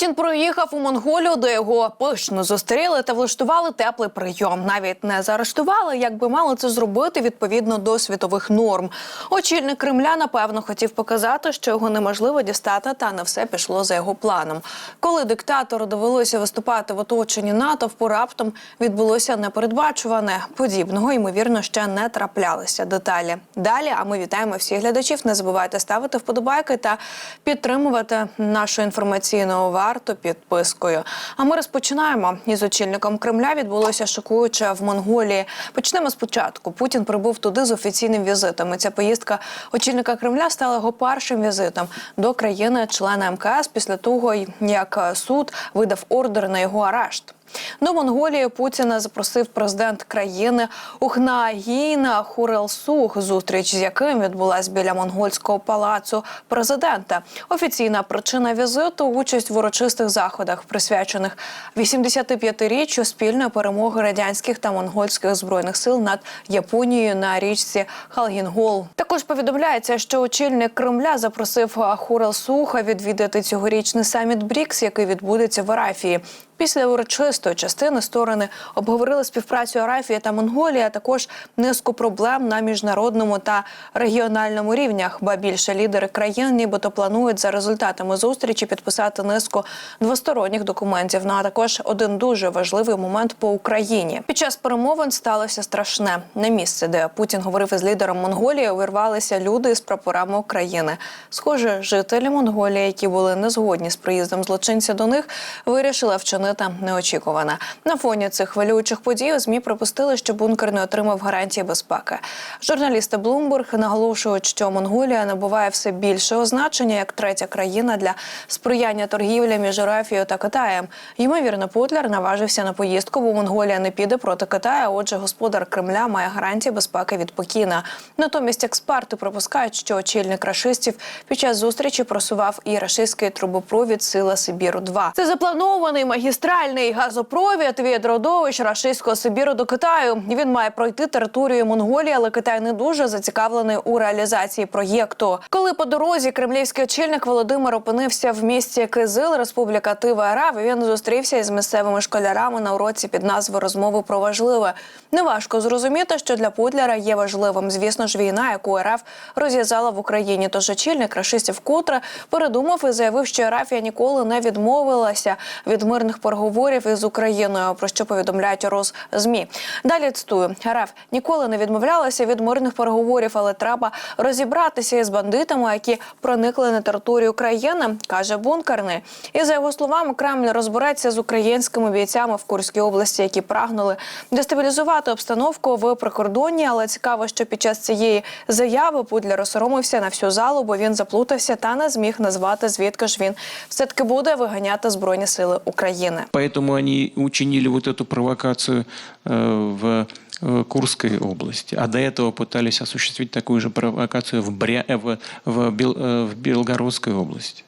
Путін проїхав у Монголію, де його пишно зустріли та влаштували теплий прийом. Навіть не заарештували, як би мали це зробити відповідно до світових норм. Очільник Кремля напевно хотів показати, що його неможливо дістати, та не все пішло за його планом. Коли диктатору довелося виступати в оточенні натовпу, раптом відбулося непередбачуване. Подібного ймовірно ще не траплялися. Деталі далі. А ми вітаємо всіх глядачів. Не забувайте ставити вподобайки та підтримувати нашу інформаційну варту підпискою. А ми розпочинаємо із очільником Кремля. Відбулося шокуюче в Монголії. Почнемо спочатку. Путін прибув туди з офіційним візитом. І ця поїздка очільника Кремля стала його першим візитом до країни-члена МКС після того, як суд видав ордер на його арешт. До Монголії Путіна запросив президент країни Ухнаагіна Хурелсух, зустріч з яким відбулась біля монгольського палацу президента. Офіційна причина візиту участь в урочистих заходах, присвячених 85-річчю спільної перемоги радянських та монгольських збройних сил над Японією на річці Халгінгол. Також повідомляється, що очільник Кремля запросив Хурелсуха відвідати цьогорічний саміт БРІКС, який відбудеться в Арафії. Після урочистої частини сторони обговорили співпрацю Арафії та Монголії, а також низку проблем на міжнародному та регіональному рівнях. Ба більше лідери країн, нібито планують за результатами зустрічі підписати низку двосторонніх документів. Ну а також один дуже важливий момент по Україні. Під час перемовин сталося страшне на місце, де Путін говорив із лідером Монголії. Увірвалися люди з прапорами України. Схоже, жителі Монголії, які були не згодні з приїздом злочинця до них, вирішили вчинити неочікуване. На фоні цих хвилюючих подій у змі припустили, що бункер не отримав гарантії безпеки. Журналісти Bloomberg наголошують, що Монголія набуває все більшого значення як третя країна для сприяння торгівлі між Арафією та Китаєм. Ймовірно, Путлер наважився на поїздку, бо Монголія не піде проти Китаю. Отже, господар Кремля має гарантії безпеки від Пекіна. Натомість експерти припускають, що очільник рашистів під час зустрічі просував і рашистський трубопровід Сила Сибіру. 2 це запланований магістральний газопровід від родовищ рашистського Сибіру до Китаю. Він має пройти територію Монголії, але Китай не дуже зацікавлений у реалізації проєкту. Коли по дорозі кремлівський очільник Володимир опинився в місті Кизил, Республіка Тива Арав, він зустрівся із місцевими школярами на уроці під назвою розмови про важливе. Неважко зрозуміти, що для Путлера є важливим. Звісно ж, війна, яку РФ розв'язала в Україні. Тож очільник рашистів вкотре передумав і заявив, що Арафія ніколи не відмовилася від мирних переговорів із Україною, про що повідомляють Роззмі. Далі цитую, РФ ніколи не відмовлялася від мирних переговорів, але треба розібратися із бандитами, які проникли на територію країни, каже бункерний. І за його словами, Кремль розбереться з українськими бійцями в Курській області, які прагнули дестабілізувати обстановку в прикордонні. Але цікаво, що під час цієї заяви Путля розсоромився на всю залу, бо він заплутався та не зміг назвати звідки ж він все таки буде виганяти збройні сили України. Поэтому они учинили вот эту провокацию э, в э, Курской области, а до этого пытались осуществить такую же провокацию в, Бря... э, в, в, Бел... в Белгородской области,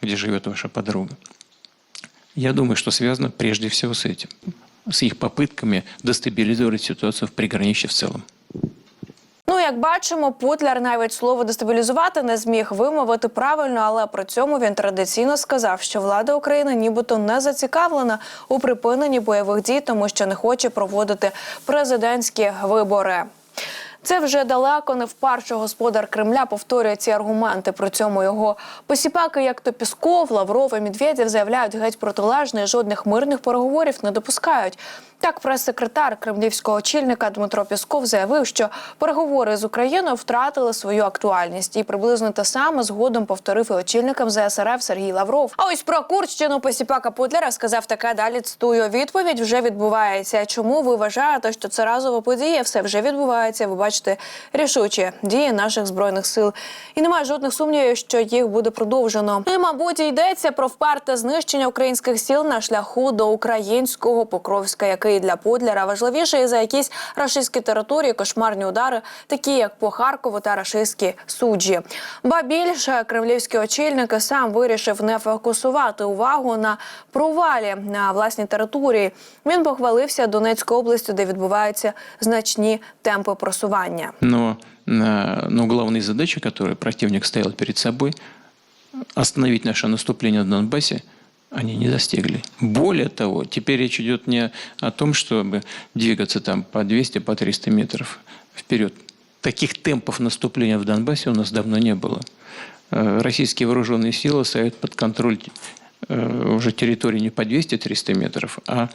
где живет ваша подруга. Я думаю, что связано прежде всего с этим, с их попытками дестабилизировать ситуацию в приграничье в целом. Як бачимо, Путляр навіть слово дестабілізувати не зміг вимовити правильно, але при цьому він традиційно сказав, що влада України нібито не зацікавлена у припиненні бойових дій, тому що не хоче проводити президентські вибори. Це вже далеко не вперше господар Кремля повторює ці аргументи. При цьому його посіпаки, як то Пісков, Лавров і Медведєв, заявляють геть протилежне, жодних мирних переговорів не допускають. Так, прес-секретар кремлівського очільника Дмитро Пісков заявив, що переговори з Україною втратили свою актуальність, і приблизно те саме згодом повторив і очільником ЗСРФ Сергій Лавров. А ось про Курщину посіпака Путлера сказав таке далі. Цитую, відповідь вже відбувається. Чому ви вважаєте, що це разова подія? Все вже відбувається. Ви бачите рішучі дії наших збройних сил, і немає жодних сумнівів, що їх буде продовжено. І мабуть йдеться про вперте знищення українських сіл на шляху до українського Покровська, який для Путлера важливіший за якісь рашистські території, кошмарні удари, такі як по Харкову та рашистські суджі. Ба більше кремлівський очільник і сам вирішив не фокусувати увагу на провалі на власній території. Він похвалився Донецькою областю, де відбуваються значні темпи просування. Но, э, но главные задачи, которые противник ставил перед собой, остановить наше наступление на Донбассе, они не достигли. Более того, теперь речь идет не о том, чтобы двигаться там по 200, по 300 метров вперед. Таких темпов наступления в Донбассе у нас давно не было. Э, Российские вооруженные силы ставят под контроль э, уже территории не по 200-300 метров, а,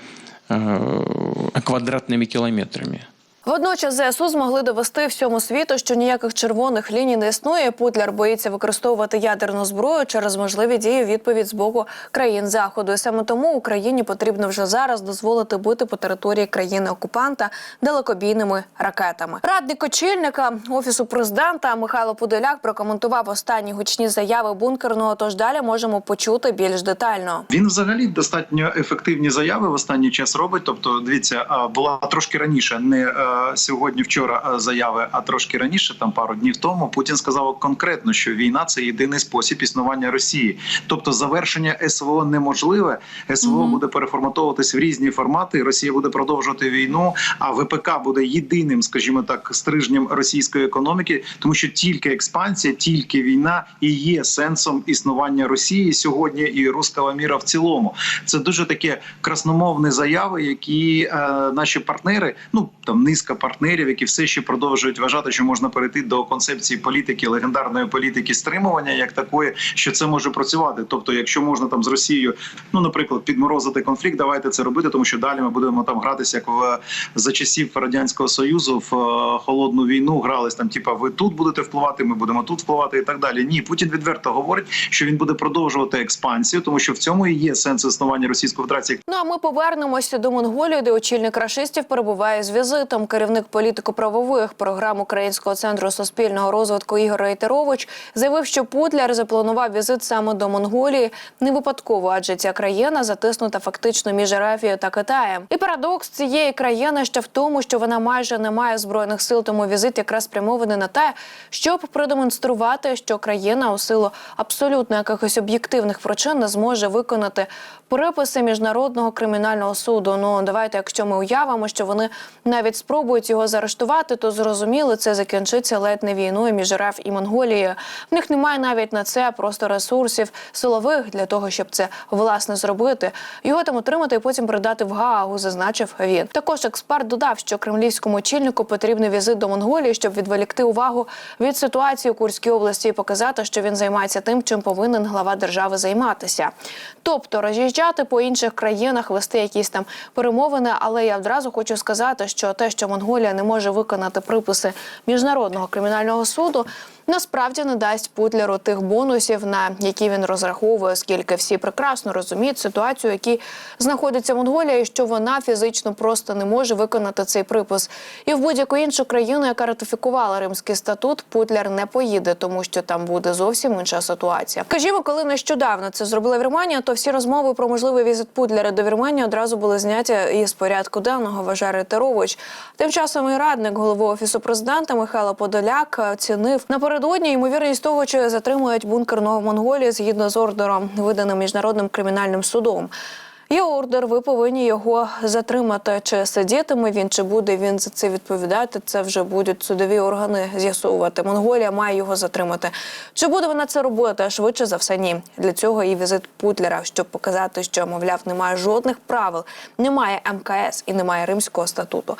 а квадратными километрами. Водночас ЗСУ змогли довести всьому світу, що ніяких червоних ліній не існує. Путляр боїться використовувати ядерну зброю через можливі дії відповідь з боку країн заходу. І саме тому Україні потрібно вже зараз дозволити бити по території країни окупанта далекобійними ракетами. Радник очільника офісу президента Михайло Подоляк прокоментував останні гучні заяви бункерного. Тож далі можемо почути більш детально. Він взагалі достатньо ефективні заяви в останній час робить. Тобто, дивіться, була трошки раніше, не е, сьогодні, вчора е, заяви, а трошки раніше, там пару днів тому. Путін сказав конкретно, що війна це єдиний спосіб існування Росії. Тобто, завершення СВО неможливе. СВО буде переформатовуватись в різні формати. Росія буде продовжувати війну. А ВПК буде єдиним, скажімо так, стрижнем російської економіки, тому що тільки експансія, тільки війна і є сенсом існування Росії сьогодні і руського міра в цілому. Це дуже такі красномовні заяви, які е, наші партнери, ну там низка партнерів, які все ще продовжують вважати, що можна перейти до концепції політики, легендарної політики стримування, як такої, що це може працювати. Тобто, якщо можна там з Росією, ну наприклад, підморозити конфлікт, давайте це робити, тому що далі ми будемо там гратися, як в за часів радянського союзу в холодну війну грались там. Типа, ви тут будете впливати, ми будемо тут впливати, і так далі. Ні, Путін відверто говорить, що він буде продовжувати експансію, тому що в цьому і є сенс існування Російської Федерації. Ну а ми повернемося до Монголії, де очільник рашистів перебуває з візитом. Керівник політико-правових програм Українського центру суспільного розвитку Ігор Рейтерович заявив, що Путляр запланував візит саме до Монголії не випадково, адже ця країна затиснута фактично між Арафією та Китаєм. І парадокс цієї країни ще в тому, що вона майже не має збройних сил, тому візит якраз спрямований на те, щоб продемонструвати, що країна у силу абсолютно якихось об'єктивних причин не зможе виконати приписи міжнародного кримінального суду. Ну давайте, якщо ми уявимо, що вони навіть спробують його заарештувати, то зрозуміло, це закінчиться ледь не війною між РФ і Монголією. В них немає навіть на це просто ресурсів силових для того, щоб це власне зробити. Його там отримати і потім передати в Гаагу, зазначив він. Також експерт додав, що кремлівському очільнику потрібний візит до Монголії, щоб відволікти увагу від ситуації у Курській області і показати, що він займається тим, чим повинен глава держави займатися. Тобто роз'їжджати по інших країнах, вести якісь там перемовини. Але я одразу хочу сказати, що те, що Монголія не може виконати приписи міжнародного кримінального суду. Насправді не дасть Путлеру тих бонусів, на які він розраховує, оскільки всі прекрасно розуміють ситуацію, в якій знаходиться Монголія, і що вона фізично просто не може виконати цей припис. І в будь-яку іншу країну, яка ратифікувала Римський статут, Путлер не поїде, тому що там буде зовсім інша ситуація. Скажімо, коли нещодавно це зробила Вірменія, то всі розмови про можливий візит Путлера до Вірменії одразу були зняті із порядку денного. Вважає Ритерович. Тим часом і радник голови офісу президента Михайло Подоляк оцінив напередодні ймовірність того, що затримують бункерного Монголії згідно з ордером, виданим міжнародним кримінальним судом. Є ордер, ви повинні його затримати. Чи сидітиме він, чи буде він за це відповідати? Це вже будуть судові органи з'ясовувати. Монголія має його затримати. Чи буде вона це робити? Швидше за все, ні. Для цього і візит Путлера, щоб показати, що мовляв немає жодних правил, немає МКС і немає Римського статуту.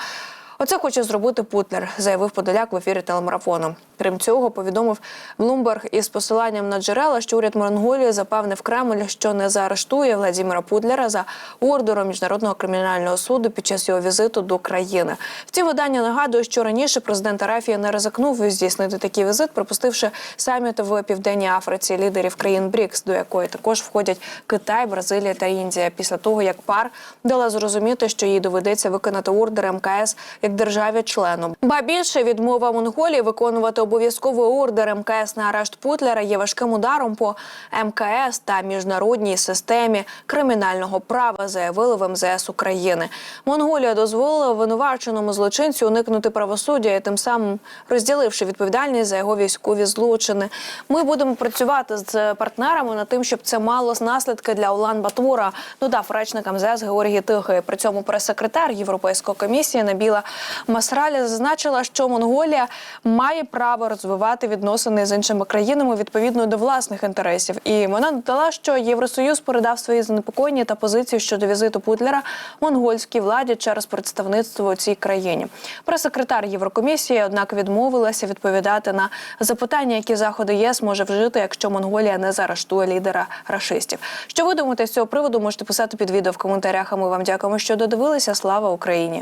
Оце хоче зробити Путлер, заявив Подоляк в ефірі телемарафону. Крім цього, повідомив Блумберг із посиланням на джерела, що уряд Монголії запевнив Кремль, що не заарештує Владимира Путлера за ордером міжнародного кримінального суду під час його візиту до країни. Втім, видання нагадує, що раніше президент Арафії не ризикнув здійснити такий візит, пропустивши саміт в південній Африці лідерів країн БРІКС, до якої також входять Китай, Бразилія та Індія. Після того як пар дала зрозуміти, що їй доведеться виконати ордер МКС як державі-члену. Ба більше відмова Монголії виконувати обов'язковий ордер МКС на арешт Путлера є важким ударом по МКС та міжнародній системі кримінального права, заявили в МЗС України. Монголія дозволила винуваченому злочинцю уникнути правосуддя і тим самим розділивши відповідальність за його військові злочини. Ми будемо працювати з партнерами над тим, щоб це мало наслідки для Улан Батура. Додав речник МЗС Георгій Тихий. При цьому прес-секретар Європейської комісії Набіла Масралі зазначила, що Монголія має право розвивати відносини з іншими країнами відповідно до власних інтересів. І вона додала, що Євросоюз передав свої занепокоєння та позицію щодо візиту Путлера монгольській владі через представництво у цій країні. Прес-секретар Єврокомісії, однак, відмовилася відповідати на запитання, які заходи ЄС може вжити, якщо Монголія не заарештує лідера рашистів. Що ви думаєте з цього приводу? Можете писати під відео в коментарях. А ми вам дякуємо, що додивилися. Слава Україні!